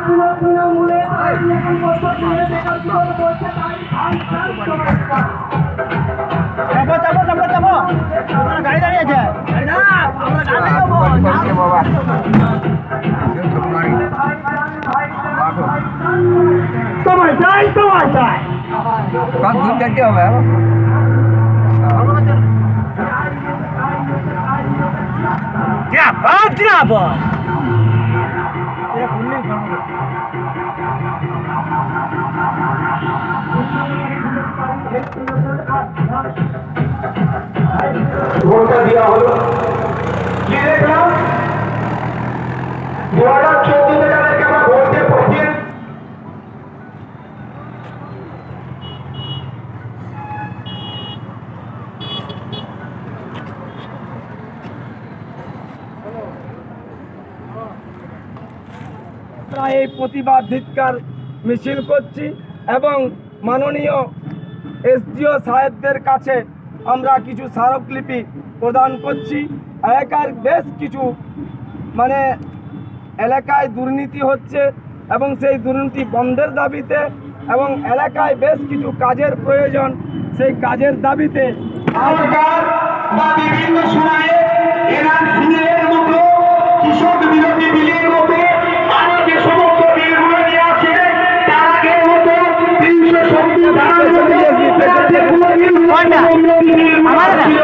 তৃণমূলে এখন বছর ধরে বেকার জীবন চমৎকার। চাপো চাপো চাপো চাপো ওখানে গাড়ি দাঁড়িয়ে আছে না আমরা গাড়ি যাব তোমায় চাই তোমায় চাই জিরাপদ জিরাপদ ভোটটা দেওয়া কি দেখলাম দু হাজার চোদ্দ তাদেরকে আমরা ভোটে আমরা এই প্রতিবাদ ধিক্কার মিছিল করছি এবং মাননীয় এসডিও সাহেবদের কাছে আমরা কিছু স্মারকলিপি প্রদান করছি। এলাকার বেশ কিছু মানে এলাকায় দুর্নীতি হচ্ছে এবং সেই দুর্নীতি বন্ধের দাবিতে এবং এলাকায় বেশ কিছু কাজের প্রয়োজন, সেই কাজের দাবিতে সরকার বা বিভিন্ন সময়ে போண்டா அவ்வளவுதான்